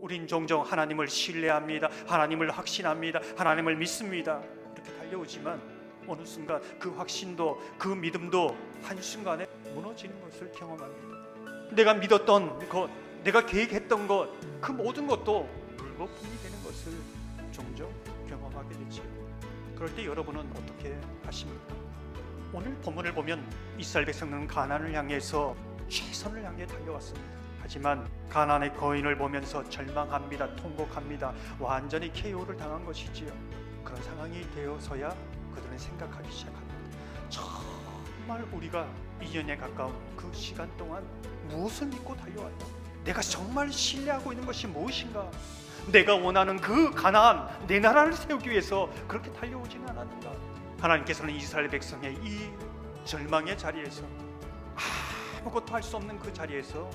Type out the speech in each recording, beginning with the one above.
우린 종종 하나님을 신뢰합니다. 하나님을 확신합니다. 하나님을 믿습니다. 이렇게 달려오지만 어느 순간 그 확신도 그 믿음도 한순간에 무너지는 것을 경험합니다. 내가 믿었던 것, 내가 계획했던 것, 그 모든 것도 물거품이 되는 것을 종종 경험하게 되지요. 그럴 때 여러분은 어떻게 하십니까? 오늘 본문을 보면 이스라엘 백성은 가나안을 향해서 최선을 향해 달려왔습니다. 하지만 가나안의 거인을 보면서 절망합니다. 통곡합니다. 완전히 KO를 당한 것이지요. 그런 상황이 되어서야 그들은 생각하기 시작합니다. 정말 우리가 2년에 가까운 그 시간 동안 무엇을 믿고 달려왔다. 내가 정말 신뢰하고 있는 것이 무엇인가? 내가 원하는 그 가나안 내 나라를 세우기 위해서 그렇게 달려오지는 않았는가? 하나님께서는 이스라엘 백성의 이 절망의 자리에서 아무것도 할 수 없는 그 자리에서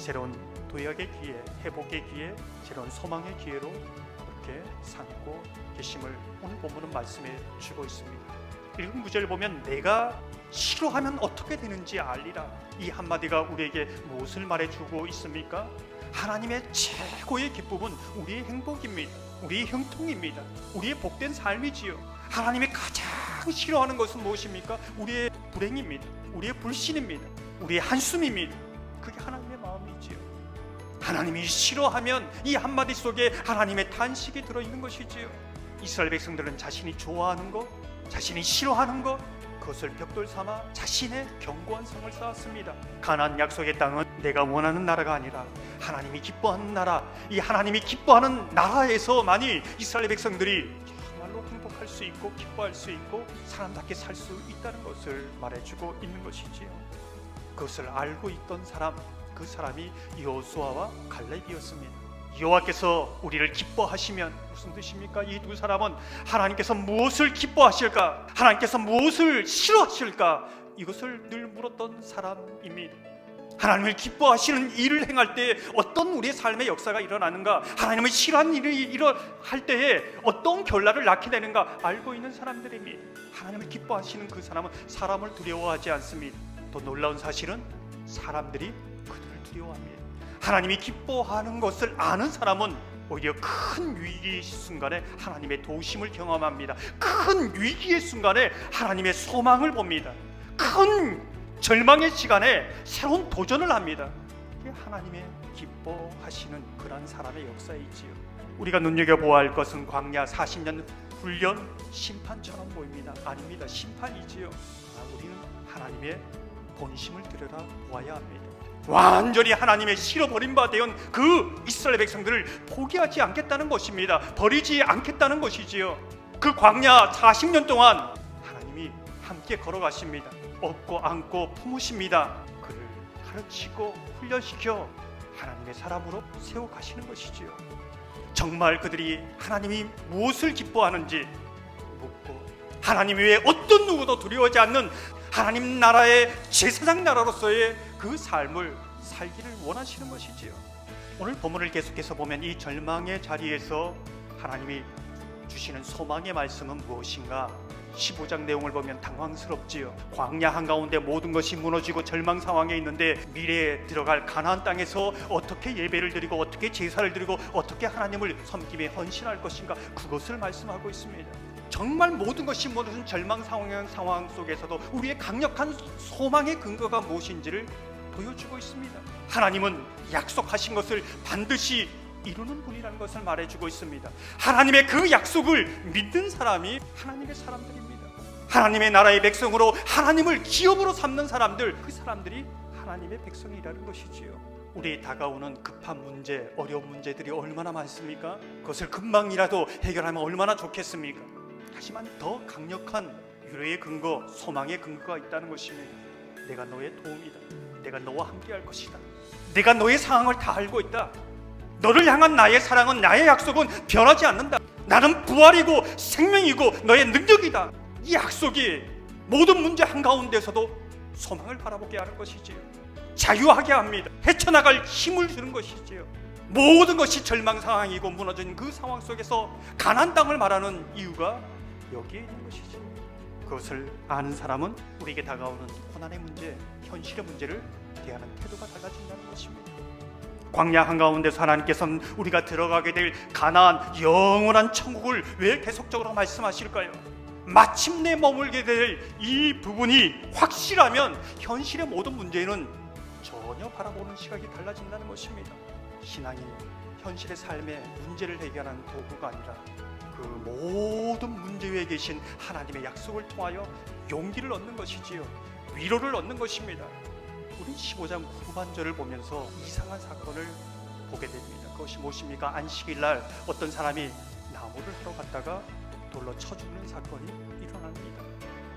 새로운 도약의 기회, 회복의 기회, 새로운 소망의 기회로 그렇게 삼고 계심을 오늘 본문은 말씀해 주고 있습니다. 읽은 구절 보면 내가 싫어하면 어떻게 되는지 알리라. 이 한마디가 우리에게 무엇을 말해주고 있습니까? 하나님의 최고의 기쁨은 우리의 행복입니다. 우리의 형통입니다. 우리의 복된 삶이지요. 하나님이 가장 싫어하는 것은 무엇입니까? 우리의 불행입니다. 우리의 불신입니다. 우리의 한숨입니다. 그게 하나님의 마음이지요. 하나님이 싫어하면 이 한마디 속에 하나님의 탄식이 들어 있는 것이지요. 이스라엘 백성들은 자신이 좋아하는 것, 자신이 싫어하는 것, 그것을 벽돌 삼아 자신의 견고한 성을 쌓았습니다. 가나안 약속의 땅은 내가 원하는 나라가 아니라 하나님이 기뻐하는 나라, 이 하나님이 기뻐하는 나라에서만이 이스라엘 백성들이 정말로 행복할 수 있고 기뻐할 수 있고 사람답게 살 수 있다는 것을 말해주고 있는 것이지요. 그것을 알고 있던 사람, 그 사람이 여호수아와 갈렙이었습니다. 여호와께서 우리를 기뻐하시면 무슨 뜻입니까? 이 두 사람은 하나님께서 무엇을 기뻐하실까? 하나님께서 무엇을 싫어하실까? 이것을 늘 물었던 사람입니다. 하나님을 기뻐하시는 일을 행할 때 어떤 우리의 삶의 역사가 일어나는가? 하나님을 싫어하는 일이 일어날 때에 어떤 결과를 낳게 되는가? 알고 있는 사람들입니다. 하나님을 기뻐하시는 그 사람은 사람을 두려워하지 않습니다. 또 놀라운 사실은 사람들이 그들을 두려워합니다. 하나님이 기뻐하는 것을 아는 사람은 오히려 큰 위기의 순간에 하나님의 도우심을 경험합니다. 큰 위기의 순간에 하나님의 소망을 봅니다. 큰 절망의 시간에 새로운 도전을 합니다. 이게 하나님의 기뻐하시는 그런 사람의 역사이지요. 우리가 눈여겨 보아야 할 것은 광야 40년 훈련 심판처럼 보입니다. 아닙니다. 심판이지요. 아, 우리는 하나님의 본심을 들여다 보아야 합니다. 완전히 하나님의 실어버린 바 되온 그 이스라엘 백성들을 포기하지 않겠다는 것입니다. 버리지 않겠다는 것이지요. 그 광야 40년 동안 하나님이 함께 걸어가십니다. 업고 안고 품으십니다. 그를 가르치고 훈련시켜 하나님의 사람으로 세워 가시는 것이지요. 정말 그들이 하나님이 무엇을 기뻐하는지 묻고 하나님 외에 어떤 누구도 두려워하지 않는 하나님 나라의 제사장 나라로서의 그 삶을 살기를 원하시는 것이지요. 오늘 본문을 계속해서 보면 이 절망의 자리에서 하나님이 주시는 소망의 말씀은 무엇인가? 15장 내용을 보면 당황스럽지요. 광야 한가운데 모든 것이 무너지고 절망 상황에 있는데 미래에 들어갈 가나안 땅에서 어떻게 예배를 드리고 어떻게 제사를 드리고 어떻게 하나님을 섬김에 헌신할 것인가 그것을 말씀하고 있습니다. 정말 모든 것이 무너진 절망 상황, 상황 속에서도 우리의 강력한 소망의 근거가 무엇인지를 보여주고 있습니다. 하나님은 약속하신 것을 반드시 이루는 분이라는 것을 말해주고 있습니다. 하나님의 그 약속을 믿는 사람이 하나님의 사람들입니다. 하나님의 나라의 백성으로 하나님을 기업으로 삼는 사람들, 그 사람들이 하나님의 백성이라는 것이지요. 우리 다가오는 급한 문제, 어려운 문제들이 얼마나 많습니까? 그것을 금방이라도 해결하면 얼마나 좋겠습니까? 하지만 더 강력한 유로의 근거, 소망의 근거가 있다는 것입니다. 내가 너의 도움이다. 내가 너와 함께할 것이다. 내가 너의 상황을 다 알고 있다. 너를 향한 나의 사랑은 나의 약속은 변하지 않는다. 나는 부활이고 생명이고 너의 능력이다. 이 약속이 모든 문제 한가운데서도 소망을 바라보게 하는 것이지요. 자유하게 합니다. 헤쳐나갈 힘을 주는 것이지요. 모든 것이 절망 상황이고 무너진 그 상황 속에서 가난 땅을 말하는 이유가 여기에 있는 것이지요. 그것을 아는 사람은 우리에게 다가오는 고난의 문제, 현실의 문제를 대하는 태도가 달라진다는 것입니다. 광야 한가운데서 하나님께서는 우리가 들어가게 될 가나안 영원한 천국을 왜 계속적으로 말씀하실까요? 마침내 머물게 될 이 부분이 확실하면 현실의 모든 문제는 전혀 바라보는 시각이 달라진다는 것입니다. 신앙이 현실의 삶의 문제를 해결하는 도구가 아니라 그 모든 문제 위에 계신 하나님의 약속을 통하여 용기를 얻는 것이지요. 위로를 얻는 것입니다. 우리 15장 후반절을 보면서 이상한 사건을 보게 됩니다. 그것이 무엇입니까? 안식일 날 어떤 사람이 나무를 하러 갔다가 돌로 쳐 죽는 사건이 일어납니다.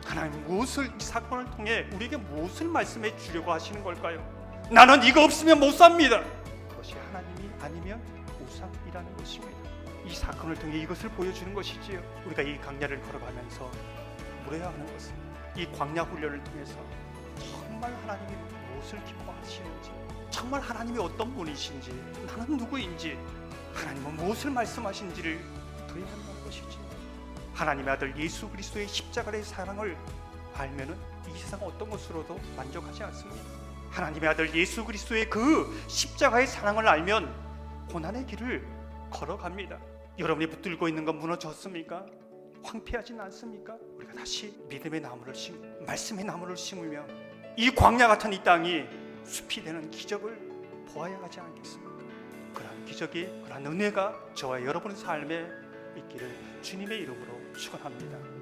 하나님 무엇을 이 사건을 통해 우리에게 무엇을 말씀해 주려고 하시는 걸까요? 나는 이거 없으면 못 삽니다. 그것이 하나님이 아니면 우상이라는 것입니다. 이 사건을 통해 이것을 보여주는 것이지요. 우리가 이 광야를 걸어가면서 물어야 하는 것은 이 광야 훈련을 통해서 정말 하나님이 무엇을 기뻐하시는지, 정말 하나님이 어떤 분이신지, 나는 누구인지, 하나님은 무엇을 말씀하신지를 들어야 한다는 것이지. 하나님의 아들 예수 그리스도의 십자가의 사랑을 알면은 이 세상 어떤 것으로도 만족하지 않습니다. 하나님의 아들 예수 그리스도의 그 십자가의 사랑을 알면 고난의 길을 걸어갑니다. 여러분이 붙들고 있는 건 무너졌습니까? 황폐하진 않습니까? 우리가 다시 믿음의 나무를 심, 말씀의 나무를 심으며 이 광야 같은 이 땅이 숲이 되는 기적을 보아야 하지 않겠습니까? 그러한 기적이 그러한 은혜가 저와 여러분 삶에 있기를 주님의 이름으로 축원합니다.